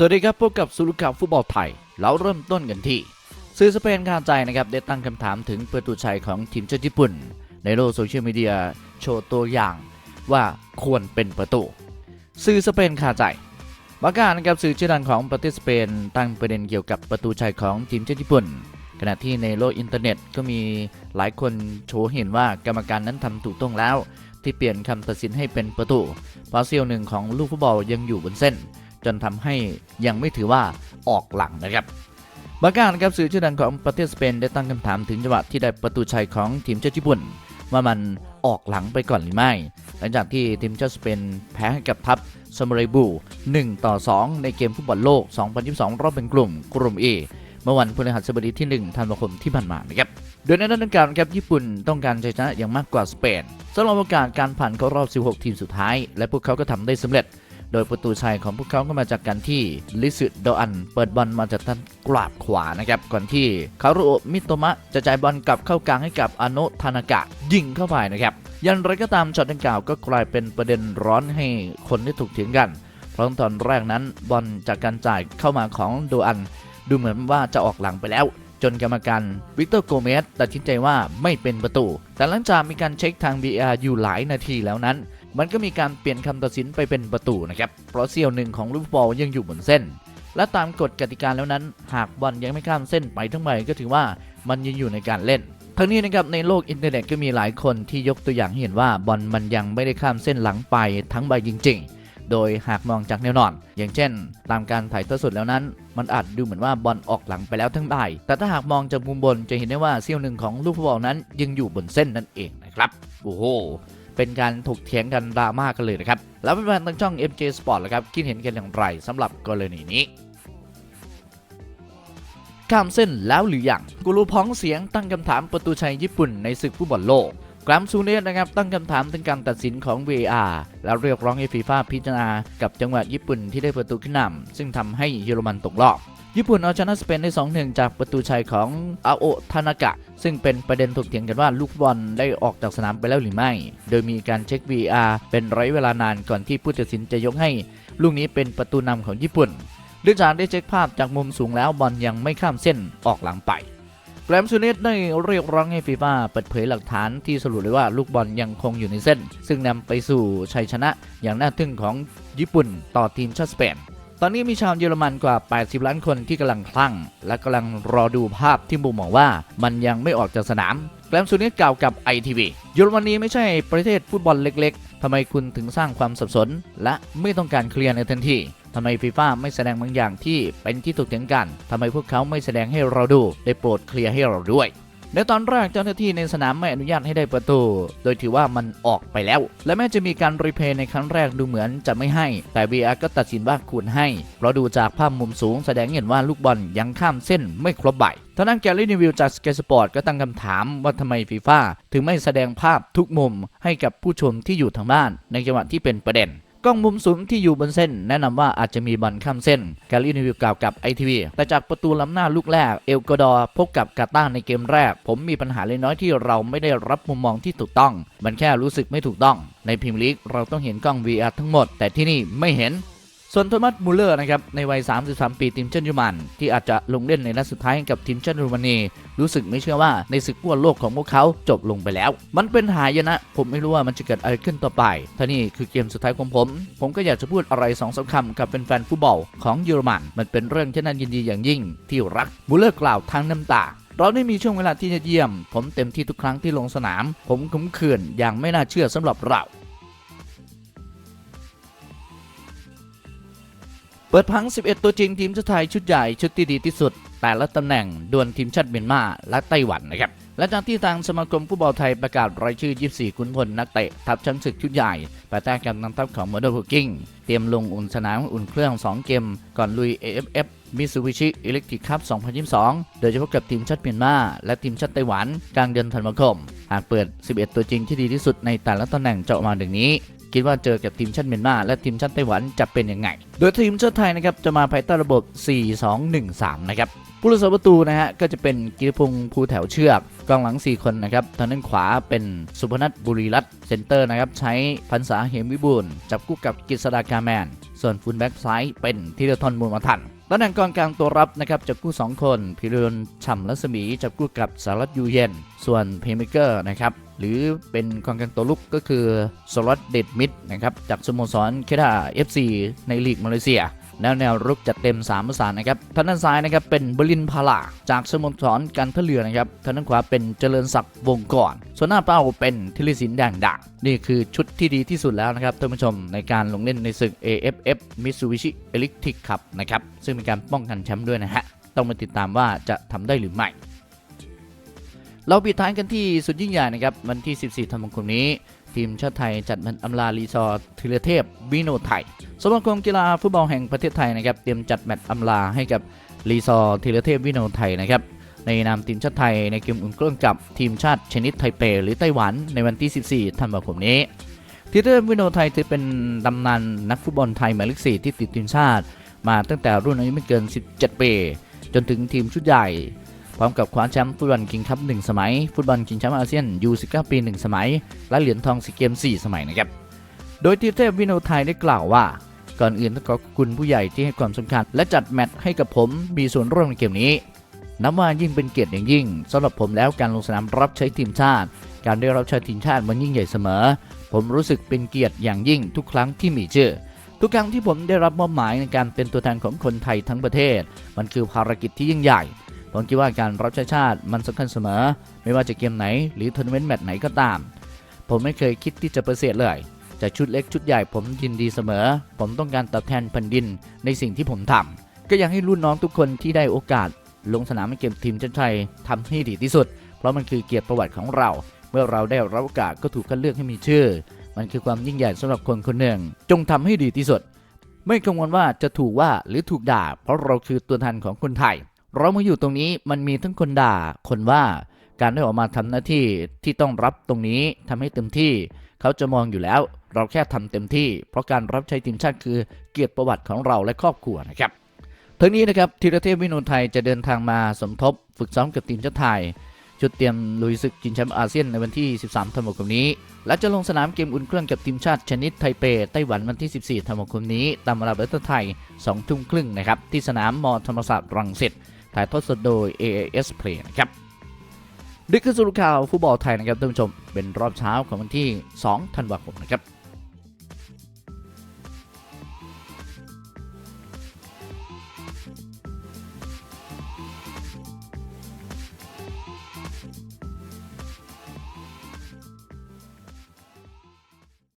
สวัสดีครับพบกับสุรุข่าวฟุตบอลไทย เราเริ่มต้นกันที่สื่อสเปนคาใจนะครับได้ตั้งคำถามถึงประตูชัยของทีมชาติญี่ปุ่น ในโลกโซเชียลมีเดียโชว์ตัวอย่างว่าควรเป็นประตูสื่อสเปนคาใจบาการนะครับสื่อชื่อดังของประเทศสเปนตั้งประเด็นเกี่ยวกับประตูชัยของทีมชาติญี่ปุ่น ขณะที่ในโลกอินเทอร์เน็ตก็มีหลายคนโชว์เห็นว่ากรรมการนั้นทำถูกต้องแล้ว ที่เปลี่ยนคำตัดสินให้เป็นประตูเพราะเซียวหนึ่งของลูกฟุตบอลยังอยู่บนเส้น จนทำให้ยังไม่ถือว่าออกหลังนะครับบาการครับสื่อชื่อดังของประเทศสเปนได้ตั้งคำถามถึงจังหวะที่ได้ประตูชัยของทีมชาติญี่ปุ่นว่ามันออกหลังไปก่อนหรือไม่ หลังจากที่ทีมชาติสเปนแพ้ให้กับทัพซามูไรบู 1 ต่อ 2 ในเกมฟุตบอลโลก 2022 รอบเป็นกลุ่มกลุ่ม A เมื่อวันพฤหัสบดีที่ 1 ธันวาคมที่ผ่านมานะครับ โดยในด้านการครับญี่ปุ่นต้องการชัยชนะอย่างมากกว่าสเปนสำหรับโอกาสการผ่านเข้ารอบ 16 ทีมสุดท้าย และพวกเขาก็ทำได้สำเร็จ โดยประตูชัยของพวกเขาก็มาจากการที่ลิสึโดอัน เปิดบอลมาจากทางกราบขวานะครับก่อนที่คารุโอมิโตมะจะจ่ายบอลกลับเข้ากลางให้กับอโนทานากะยิงเข้าไปนะครับยันไรก็ตามช็อตดังกล่าวก็กลายเป็นประเด็นร้อนให้คนที่ถูกเถียงกันเพราะตอนแรกนั้นบอลจากการจ่ายเข้ามาของโดอัน ดูเหมือนว่าจะออกหลังไปแล้วจนกรรมการวิกเตอร์โกเมสตัดสินใจว่าไม่เป็นประตู แต่หลังจากมีการเช็คทาง VR อยู่หลายนาทีแล้วนั้น มันก็มีการเปลี่ยนคำตัดสินไปเป็นประตูนะครับ เพราะเสี้ยวหนึ่งของลูกบอลยังอยู่บนเส้น และตามกฎกติกาแล้วนั้น หากบอลยังไม่ข้ามเส้นไปทั้งใบก็ถือว่ามันยังอยู่ในการเล่น ทั้งนี้นะครับในโลกอินเทอร์เน็ตก็มีหลายคนที่ยกตัวอย่างเห็นว่าบอลมันยังไม่ได้ข้ามเส้นหลังไปทั้งใบจริง ๆโดยหากมองจากแนวนอน อย่างเช่น ตามการถ่ายทอดสดแล้วนั้น มันอาจดูเหมือนว่าบอลออกหลังไปแล้วทั้งใบแต่ถ้าหากมองจากมุมบนจะเห็นได้ว่าเสี้ยวหนึ่งของลูกฟุตบอลนั้นยังอยู่บนเส้นนั่นเองนะครับ โอ้โห เป็นการถกเถียงกันดราม่ากันเลยนะครับ แล้วแฟนทางช่อง MJ Sport ล้วครับคิดเห็นกันอย่างไรสำหรับกรณีนี้ข้ามเส้นแล้วหรือยังกูรูพ้องเสียงตั้งคำถามประตูชัยญี่ปุ่นในศึกฟุตบอลโลก กรามซูเนสนะครับตั้งคำถามถึงการตัดสินของ VAR แล้วเรียกร้องให้ฟีฟ่าพิจารณากับจังหวะญี่ปุ่นที่ได้ประตูขึ้นนำซึ่งทำให้เยอรมันตกรอบญี่ปุ่นเอาชนะสเปนได้2-1 จากประตูชัยของอาโอทานากะ ซึ่งเป็นประเด็นถกเถียงกันว่าลูกบอลได้ออกจากสนามไปแล้วหรือไม่ โดยมีการเช็ค VR เป็นระยะเวลานานก่อนที่ผู้ตัดสินจะยกให้ ลูกนี้เป็นประตูนำของญี่ปุ่นเนื่องจากได้เช็คภาพจากมุมสูงแล้วบอลยังไม่ข้ามเส้นออกหลังไป แกรมซูเนสได้เรียกร้องให้ฟีฟ่าเปิดเผยหลักฐานที่สรุปเลยว่าลูกบอลยังคงอยู่ในเส้น ซึ่งนำไปสู่ชัยชนะอย่างน่าทึ่งของญี่ปุ่นต่อทีมชาติสเปนตอนนี้มีชาวเยอรมันกว่า 80 ล้านคนที่กำลังคลั่ง และกำลังรอดูภาพที่มุมมองว่ามันยังไม่ออกจากสนาม แกรมซูเนสกล่าวกับ ITV เยอรมนีไม่ใช่ประเทศฟุตบอลเล็กๆ ทำไมคุณถึงสร้างความสับสน และไม่ต้องการเคลียร์ในทันที ทำไมฟีฟ่าไม่แสดงบางอย่างที่เป็นที่ถกเถียงกันทำไมพวกเขาไม่แสดงให้เราดู ได้โปรดเคลียร์ให้เราด้วยในตอนแรกเจ้าหน้าที่ในสนามไม่อนุญาตให้ได้ประตู โดยถือว่ามันออกไปแล้ว และแม้จะมีการรีเพย์ในครั้งแรกดูเหมือนจะไม่ให้ แต่ VR ก็ตัดสินว่าควรให้ เพราะดูจากภาพมุมสูงแสดงเห็นว่าลูกบอลยังข้ามเส้นไม่ครบใบท่านั้นแกลลี่นิวิวจากสเกตสปอร์ตก็ตั้งคำถามว่าทำไมฟีฟ่าถึงไม่แสดงภาพทุกมุมให้กับผู้ชมที่อยู่ทางบ้านในจังหวะที่เป็นประเด็น กล้องมุมสูงที่อยู่บนเส้น แนะนำว่าอาจจะมีบอลข้ามเส้นแกลลี่นิวกล่าวกับไอทีวีแต่จากประตูล้ำหน้าลูกแรกเอลกอดอร์พบกับกาตาในเกมแรก ผมมีปัญหาเล็กน้อยที่เราไม่ได้รับมุมมองที่ถูกต้อง มันแค่รู้สึกไม่ถูกต้อง ในพิมลีกเราต้องเห็นกล้อง VR ทั้งหมด แต่ที่นี่ไม่เห็น ส่วนโทมัสมูเลอร์นะครับในวัย 33 ปีทีมชาติเยอรมัน ที่อาจจะลงเล่นในนัดสุดท้ายกับทีมชาติเยอรมนีรู้สึกไม่เชื่อว่าในศึกฟุตบอลโลกของพวกเขาจบลงไปแล้ว มันเป็นหายนะ ผมไม่รู้ว่ามันจะเกิดอะไรขึ้นต่อไปท่านี่คือเกมสุดท้ายของผม ผมก็อยากจะพูดอะไรสองสามคำกับแฟนฟุตบอลของเยอรมัน มันเป็นเรื่องที่น่ายินดีอย่างยิ่ง ที่รักมูเลอร์กล่าวทั้งน้ำตาเราได้มีช่วงเวลาที่ยอดเยี่ยม ผมเต็มที่ทุกครั้งที่ลงสนาม ผมคุ้มขื่นอย่างไม่น่าเชื่อสำหรับเรา เปิดพัง 11 ตัวจริงทีมชาติไทยชุดใหญ่ชุดที่ดีที่สุด แต่ละตำแหน่งดวลทีมชาติเมียนมาและไต้หวันนะครับและจากที่ทางสมาคมฟุตบอลไทยประกาศรายชื่อ 24ขุนพลนักเตะทัพช้างศึกชุดใหญ่ไปแต้กับนำทัพของโมเดลฮูกิ้งเตรียมลงอุ่นสนามอุ่นเครื่อง 2 เกม ก่อนลุย AFF Mitsubishi Electric Cup 2022 โดยเฉพาะกับทีมชาติเมียนมาและทีมชาติไต้หวัน กลางเดือนธันวาคม หากเปิด 11 ตัวจริงที่ดีที่สุดในแต่ละตำแหน่งจะออกมาดังนี้ คิดว่าเจอกับทีมชาติเมียนมาและทีมชาติไต้หวันจะเป็นยังไง โดยทีมชาติไทยนะครับจะมาภายใต้ระบบ 4-2-1-3 นะครับผู้รักษาประตูนะฮะก็จะเป็นกิติพงศ์ภูแถวเชือกกองหลัง 4 คนนะครับทางด้านขวาเป็นสุพนัทบุรีรัตน์เซนเตอร์นะครับใช้พันษาเหมวิบูลจับคู่กับกฤษดากาแมน ส่วนฟุลแบ็กซ้ายเป็นธีรทรมูลมาทัน ตำแหน่งกองกลางตัวรับนะครับจับคู่2คนพิรนฉ่ำรัศมีจับคู่กับสารัตยูเย็น ส่วนเพย์เมเกอร์นะครับหรือเป็นกองกลางตัวลุกก็คือสลอตเดดมิดนะครับจากสโมสรเคดาเอฟซีในลีกมาเลเซีย แนวแนวรุกจัดเต็ม3ประสานนะครับทางด้านซ้ายนะครับเป็นบรินพาลาจากสโมสรการท่าเรือนะครับทางด้านขวาเป็นเจริญศักดิ์วงก่อน ส่วนหน้าเป้าเป็นทิลิสินแดงดังนี่คือชุดที่ดีที่สุดแล้วนะครับท่านผู้ชมในการลงเล่นในศึก AFF Mitsubishi Electric Cup นะครับซึ่งเป็นการป้องกันแชมป์ด้วยนะฮะต้องมาติดตามว่าจะทำได้หรือไม่ เราปิดท้ายกันที่สุดยิ่งใหญ่นะครับ วันที่ 14ธันวาคมนี้ ทีมชาติไทยจัดมันอำลารีซอร์ธีรเทพวิโนไทยสมาคมกีฬาฟุตบอลแห่งประเทศไทยนะครับเตรียมจัดแมตช์อำลาให้กับรีซอร์ธีรเทพวิโนไทยนะครับในนามทีมชาติไทยในเกมอุ่นเครื่องกับทีมชาติชนิดไทเป หรือไต้หวันในวันที่ 14ธันวาคมนี้ธีรเทพวิโนไทยถือเป็นตำนานนักฟุตบอลไทยหมายเลขสี่ที่ติดทีมชาติ มาตั้งแต่รุ่นอายุไม่เกิน 17 ปี จนถึงทีมชุดใหญ่ พร้อมกับคว้าแชมป์ฟุตบอลคิงคัพ1สมัย ฟุตบอลคิงแชมป์อาเซียนยู19ปี 1 สมัย และเหรียญทองซีเกม 4 สมัยนะครับ โดยทีเทพวินโนไทยได้กล่าวว่า ก่อนอื่นต้องขอบคุณผู้ใหญ่ที่ให้ความสำคัญ และจัดแมตช์ให้กับผมมีส่วนร่วมในเกมนี้นับว่ายิ่งเป็นเกียรติอย่างยิ่งสำหรับผมแล้วการลงสนามรับใช้ทีมชาติ การได้รับใช้ทีมชาติมันยิ่งใหญ่เสมอ ผมรู้สึกเป็นเกียรติอย่างยิ่งทุกครั้งที่มีชื่อทุกครั้งที่ผมได้รับมอบหมายในการเป็นตัวแทนของคนไทยทั้งประเทศ มันคือภารกิจที่ยิ่งใหญ่ ผมคิดว่าการรับใช้ชาติมันสำคัญเสมอ ไม่ว่าจะเกมไหนหรือทัวร์นาเมนต์แมตช์ไหนก็ตาม ผมไม่เคยคิดที่จะประเสริฐเลยจะชุดเล็กชุดใหญ่ผมยินดีเสมอ ผมต้องการตอบแทนแผ่นดินในสิ่งที่ผมทำก็อยากให้รุ่นน้องทุกคนที่ได้โอกาส ลงสนามในเกมทีมชาติไทยทำให้ดีที่สุด เพราะมันคือเกียรติประวัติของเรา เมื่อเราได้รับโอกาสก็ถูกคัดเลือกให้มีชื่อ มันคือความยิ่งใหญ่สำหรับคนคนหนึ่ง จงทำให้ดีที่สุด ไม่กังวลว่าจะถูกว่าหรือถูกด่า เพราะเราคือตัวแทนของคนไทย เรามาอยู่ตรงนี้มันมีทั้งคนด่าคนว่าการได้ออกมาทำหน้าที่ที่ต้องรับตรงนี้ทำให้เต็มที่ เขาจะมองอยู่แล้ว เราแค่ทำเต็มที่ เพราะการรับใช้ทีมชาติคือเกียรติประวัติของเราและครอบครัวนะครับทั้งนี้นะครับธีรเทพวินุไทยจะเดินทางมาสมทบ ฝึกซ้อมกับทีมชาติไทย ชุดเตรียมลุยศึกชิงแชมป์อาเซียนในวันที่ 13 ธันวาคมนี้ และจะลงสนามเกมอุ่นเครื่องกับทีมชาติชนิดไทเปไต้หวันวันที่ 14 ธันวาคมนี้ ตามเวลาประเทศไทย 2 ทุ่มครึ่งนะครับที่สนามมอธรรมศาสตร์รังสิต ถ่ายทอดสดโดย AAS Play นะครับนี่คือสรุปข่าวฟุตบอลไทยนะครับท่านผู้ชมเป็นรอบเช้าของวันที่ 2 ธันวาคมนะครับ